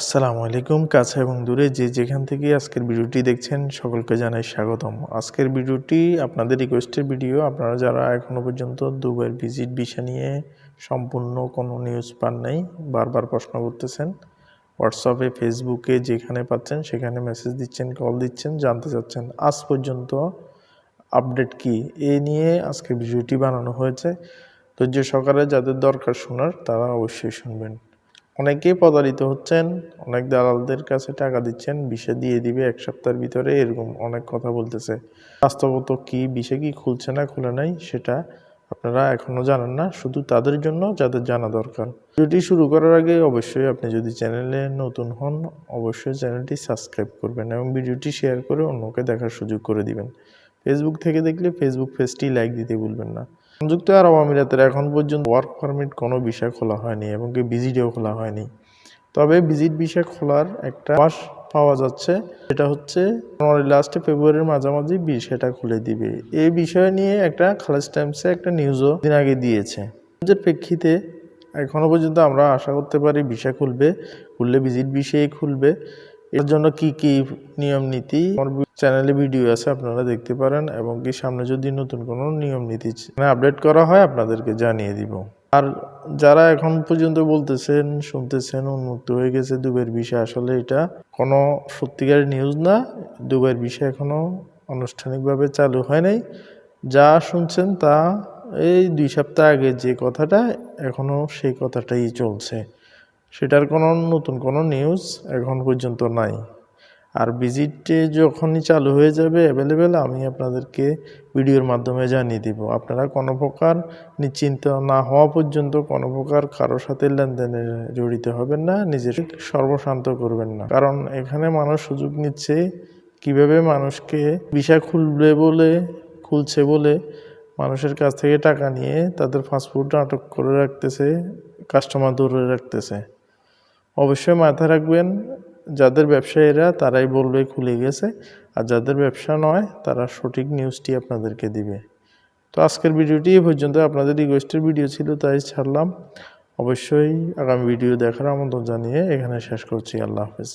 আসসালামু আলাইকুম, কাছে এবং দূরে যে যেখান থেকে আজকের ভিডিওটি দেখছেন সকলকে জানাই স্বাগতম। আজকের ভিডিওটি আপনাদের রিকোয়েস্টের ভিডিও আপনারা যারা এখনও পর্যন্ত দুবাইয়ের ভিজিট ভিসা নিয়ে সম্পূর্ণ কোনো নিউজ পান নাই, বারবার প্রশ্ন করতেছেন হোয়াটসঅ্যাপে ফেসবুকে যেখানে পাচ্ছেন সেখানে মেসেজ দিচ্ছেন কল দিচ্ছেন, জানতে চাচ্ছেন, আজ পর্যন্ত আপডেট কি? এ নিয়ে আজকে ভিডিওটি বানানো হয়েছে। ধৈর্য সকালে যাদের দরকার শোনার তারা অবশ্যই শুনবেন। অনেকেই প্রতারিত হচ্ছেন, অনেক দালালদের কাছে টাকা দিচ্ছেন, বিষে দিয়ে দিবে এক সপ্তাহের ভিতরে, এরকম অনেক কথা বলতেছে। বাস্তবত কি বিষে কি খুলছে না খুলে নাই, সেটা আপনারা এখনও জানেন না, শুধু তাদের জন্য, যাদের জানা দরকার। ভিডিওটি শুরু করার আগে অবশ্যই আপনি যদি চ্যানেলে নতুন হন, অবশ্যই চ্যানেলটি সাবস্ক্রাইব করবেন এবং ভিডিওটি শেয়ার করে অন্যকে দেখার সুযোগ করে দিবেন। ফেসবুক থেকে দেখলে ফেসবুক পেজটি লাইক দিতে ভুলবেন না। সংযুক্ত আরব আমিরাতের এখন পর্যন্ত ওয়ার্ক পারমিট কোনো বিষয় খোলা হয়নি এবং কি ভিজিটও খোলা হয়নি। তবে ভিজিট বিষয় খোলার একটা মাস পাওয়া যাচ্ছে, সেটা হচ্ছে জানুয়ারি লাস্টে ফেব্রুয়ারির মাঝামাঝি বিষয়টা খুলে দিবে। এই বিষয় নিয়ে একটা খালেজ টাইমসে একটা নিউজও দিন আগে দিয়েছে। নিউজের প্রেক্ষিতে এখনও পর্যন্ত আমরা আশা করতে পারি ভিসা খুলবে, খুললে ভিজিট বিষয়ে খুলবে। এর জন্য কি কি নিয়ম নীতি? আমার চ্যানেলে ভিডিও আছে, আপনারা দেখতে পারেন এবং কি সামনে যদি নতুন কোনো নিয়ম নীতি আপডেট করা হয়, আপনাদেরকে জানিয়ে দিব। আর যারা এখন পর্যন্ত বলতেছেন, শুনতেছেন, উন্মুক্ত হয়ে গেছে দুবের বিষয়, আসলে এটা কোনো সত্যিকারের নিউজ না। দুবের বিষয় এখনও আনুষ্ঠানিকভাবে চালু হয় নাই। যা শুনছেন তা এই দুই সপ্তাহ আগে যে কথাটা, এখনও সেই কথাটাই চলছে। সেটার কোনো নতুন কোনো নিউজ এখন পর্যন্ত নাই। আর ভিজিটে যখনই চালু হয়ে যাবে অ্যাভেলেবেল আমি আপনাদেরকে ভিডিওর মাধ্যমে জানিয়ে দিব। আপনারা কোনো প্রকার নিশ্চিন্ত না হওয়া পর্যন্ত কোনো প্রকার কারোর সাথে লেনদেনে জড়িত হবেন না, নিজের সর্বশান্ত করবেন না। কারণ এখানে মানুষ সুযোগ নিচ্ছে কীভাবে মানুষকে বিষয় খুলবে বলে, খুলছে বলে মানুষের কাছ থেকে টাকা নিয়ে তাদের ফাস্টফুড আটক করে রাখতেছে কাস্টমার ধরে রাখতেছে। অবশ্যই মাথায় রাখবেন, যাদের ব্যবসায়ীরা তারাই বলবে খুলে গেছে, আর যাদের ব্যবসা নয়, তারা সঠিক নিউজটি আপনাদেরকে দিবে। তো আজকের ভিডিওটি এই পর্যন্ত। আপনাদের রিকোয়েস্টের ভিডিও ছিল, তাই ছাড়লাম। অবশ্যই আগামী ভিডিও দেখার আমন্ত্রণ জানিয়ে এখানে শেষ করছি। আল্লাহ হাফেজ।